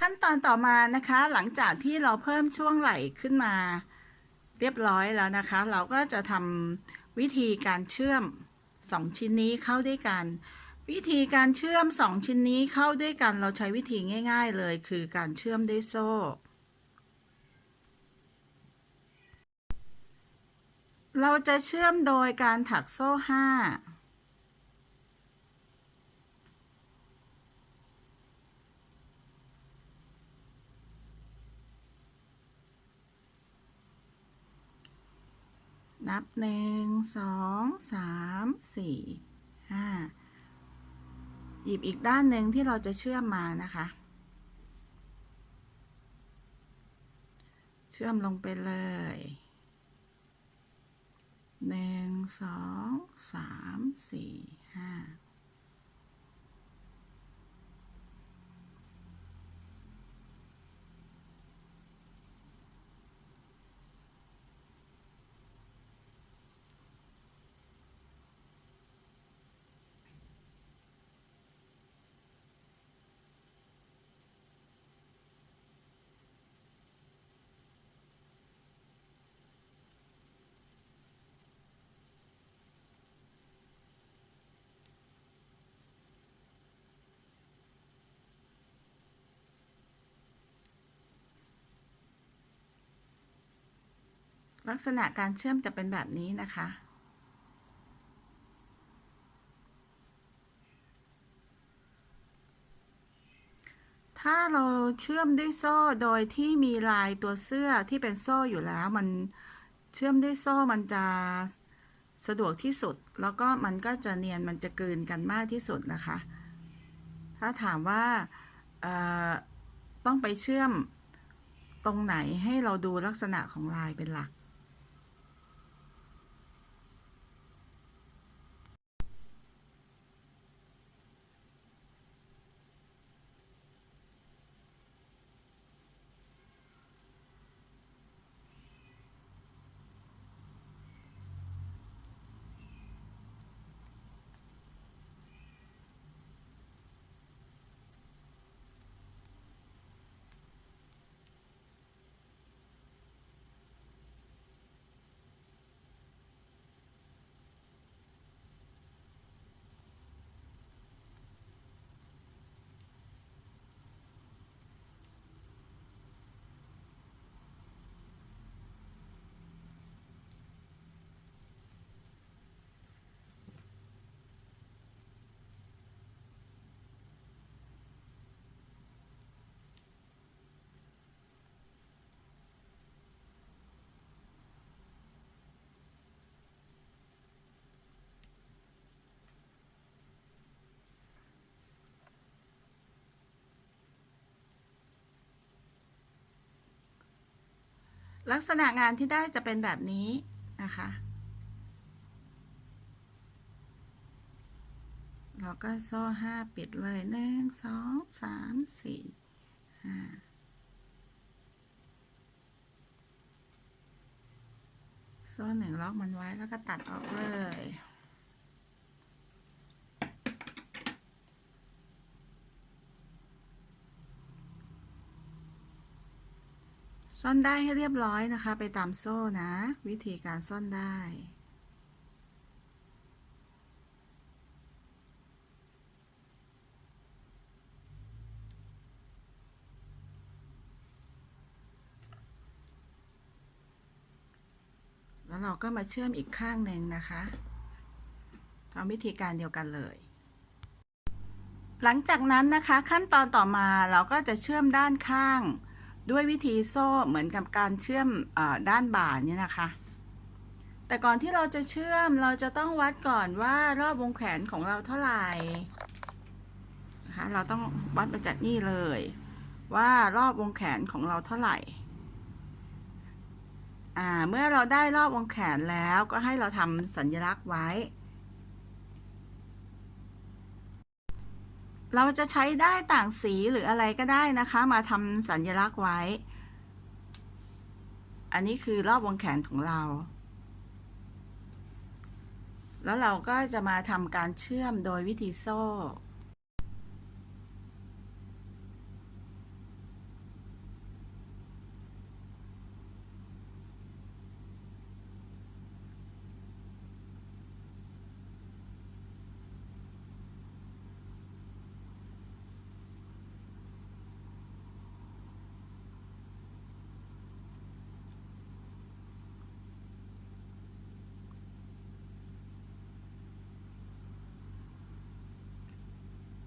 ขั้นตอนต่อมานะคะ หลังจากที่เราเพิ่มช่วงไหล่ขึ้นมา เรียบร้อยแล้วนะคะ เราก็จะทำวิธีการเชื่อม 2 ชิ้นนี้เข้าด้วยกัน วิธีการเชื่อม 2 ชิ้นนี้เข้าด้วยกัน เราใช้วิธีง่าย ๆ เลย คือการเชื่อมด้วยโซ่เราจะเชื่อมโดยการถักโซ่ 5 บหนึ่งสองสามสี่ห้าหยิบอีกด้านหนึ่งที่เราจะเชื่อมมานะคะ เชื่อมลงไปเลยหนึ่งสองสามสี่ห้า ลักษณะการเชื่อมจะเป็นแบบนี้นะคะ ถ้าเราเชื่อมด้วยโซ่โดยที่มีลายตัวเสื้อที่เป็นโซ่อยู่แล้ว มันเชื่อมด้วยโซ่มันจะสะดวกที่สุด แล้วก็มันก็จะเนียนมันจะกลืนกันมากที่สุดนะคะ ถ้าถามว่าต้องไปเชื่อมตรงไหนให้เราดูลักษณะของลายเป็นหลัก ลักษณะงานที่ได้จะเป็นแบบนี้นะคะ เราก็โซ่ห้าปิดเลยหนึ่งสองสามสี่ห้าโซ่หนึ่งล็อกมันไว้แล้วก็ตัดออกเลย ซ่อนได้ให้เรียบร้อยนะคะ ไปตามโซ่นะ วิธีการซ่อนได้ แล้วเราก็มาเชื่อมอีกข้างหนึ่งนะคะทำวิธีการเดียวกันเลย หลังจากนั้นนะคะขั้นตอนต่อมาเราก็จะเชื่อมด้านข้าง ด้วยวิธีโซ่เหมือนกับการเชื่อมอด้านบ่าเนี่ยนะคะ แต่ก่อนที่เราจะเชื่อมเราจะต้องวัดก่อนว่ารอบวงแขนของเราเท่าไหร่นะคะเราต้องวัดมาจากนี่เลย ว่ารอบวงแขนของเราเท่าไหร่เมื่อเราได้รอบวงแขนแล้วก็ให้เราทำสัญลักษณ์ไว้ เราจะใช้ได้ต่างสีหรืออะไรก็ได้นะคะ มาทำสัญลักษณ์ไว้ อันนี้คือรอบวงแขนของเรา แล้วเราก็จะมาทำการเชื่อมโดยวิธีโซ่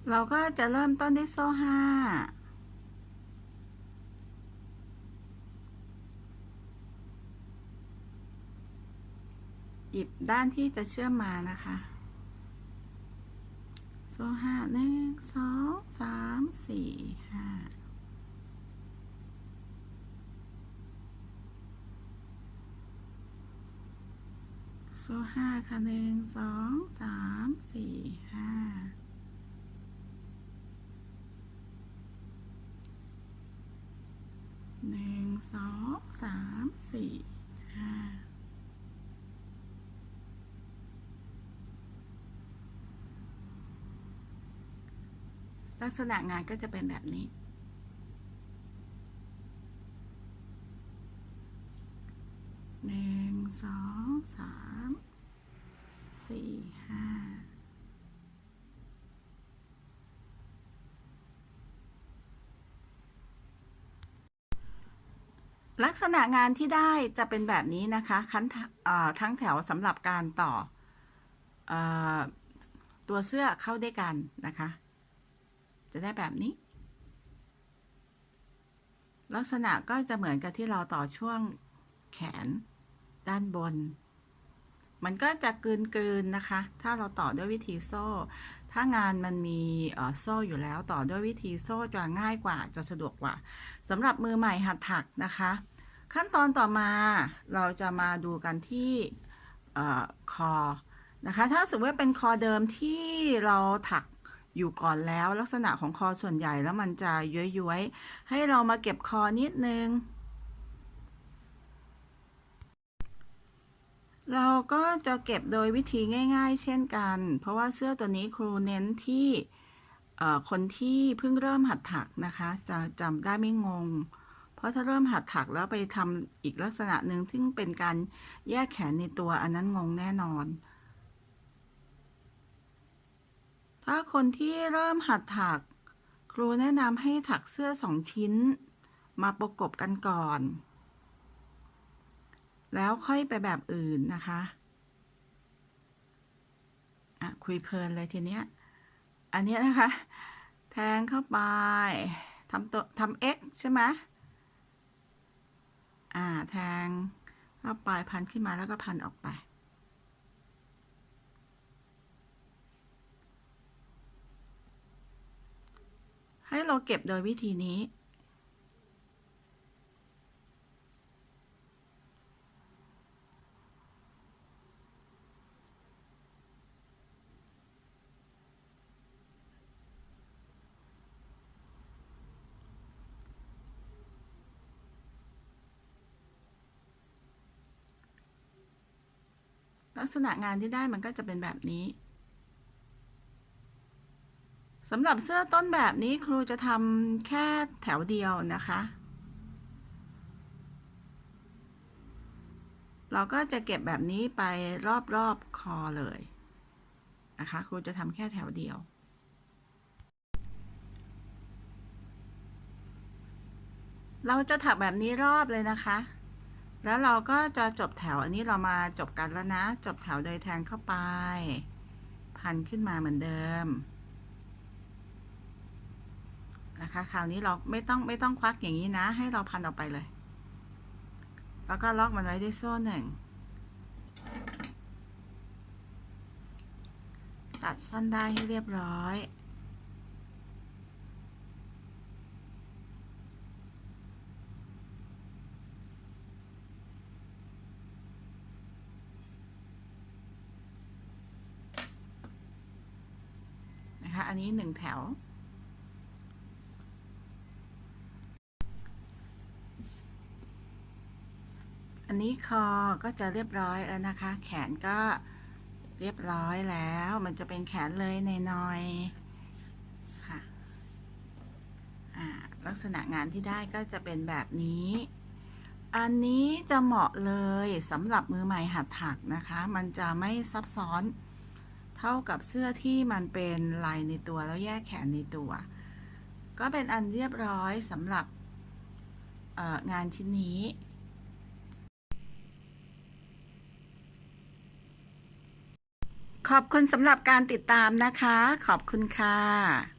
เราก็จะเริ่มต้นด้วยโซ่ห้าหยิบด้านที่จะเชื่อมมานะคะ โซ่ห้าหนึ่งสองสามสี่ห้าโซ่ห้าค่ะหนึ่งสองสามสี่ห้าหนึ่ง สองสามสี่ห้าลักษณะงานก็จะเป็นแบบนี้ หนึ่ง สอง สาม สี่ ห้า ลักษณะงานที่ได้จะเป็นแบบนี้นะคะคันทั้งแถวสำหรับการต่ออตัวเสื้อเข้าด้วยกันนะคะ จะได้แบบนี้ ลักษณะก็จะเหมือนกับที่เราต่อช่วงแขนด้านบน มันก็จะกืนๆนะคะ ถ้าเราต่อด้วยวิธีโซ่ ถ้างานมันมีโซ่อยู่แล้วต่อด้วยวิธีโซ่จะง่ายกว่าจะสะดวกกว่าสำหรับมือใหม่หัดถักนะคะ ขั้นตอนต่อมาเราจะมาดูกันที่คอนะคะถ้าสมมติว่าเป็นคอเดิมที่เราถักอยู่ก่อนแล้วลักษณะของคอส่วนใหญ่แล้วมันจะย้วยๆ ให้เรามาเก็บคอนิดนึง เราก็จะเก็บโดยวิธีง่าย ๆ เช่นกัน เพราะว่าเสื้อตัวนี้ครูเน้นที่คนที่เพิ่งเริ่มหัดถักนะคะ จะจำได้ไม่งง เพราะถ้าเริ่มหัดถักแล้วไปทำอีกลักษณะหนึ่งซึ่งเป็นการแยกแขนในตัวอันนั้นงงแน่นอน ถ้าคนที่เริ่มหัดถัก ครูแนะนำให้ถักเสื้อสองชิ้น มาประกบกันก่อน แล้วค่อยไปแบบอื่นนะคะอะคุยเพลินเลยทีเนี้ย อันเนี้ยนะคะ แทงเข้าไปทำตัวทำ x ใช่ไหมอ่า แทงเข้าไปพันขึ้นมาแล้วก็พันออกไป ให้เราเก็บโดยวิธีนี้ ลักษณะงานที่ได้มันก็จะเป็นแบบนี้สำหรับเสื้อต้นแบบนี้ครูจะทำแค่แถวเดียวนะคะ เราก็จะเก็บแบบนี้ไปรอบๆคอเลยนะคะ ครูจะทำแค่แถวเดียว เราจะถักแบบนี้รอบเลยนะคะ แล้วเราก็จะจบแถวอันนี้เรามาจบกันแล้วนะ จบแถวโดยแทงเข้าไป พันขึ้นมาเหมือนเดิมนะคะคราวนี้เราไม่ต้องไม่ต้องควักอย่างนี้นะ ให้เราพันออกไปเลย แล้วก็ล็อกมันไว้ด้วยโซ่หนึ่งตัดสั้นได้ให้เรียบร้อย นะคะ อันนี้หนึ่งแถว อันนี้คอก็จะเรียบร้อยแล้วนะคะ แขนก็เรียบร้อยแล้ว มันจะเป็นแขนเลยในน้อยค่ะลักษณะงานที่ได้ก็จะเป็นแบบนี้ อันนี้จะเหมาะเลยสำหรับมือใหม่หัดถักนะคะ มันจะไม่ซับซ้อน เท่ากับเสื้อที่มันเป็นลายในตัวแล้วแยกแขนในตัว ก็เป็นอันเรียบร้อยสำหรับงานชิ้นนี้ขอบคุณสำหรับการติดตามนะคะ ขอบคุณค่ะ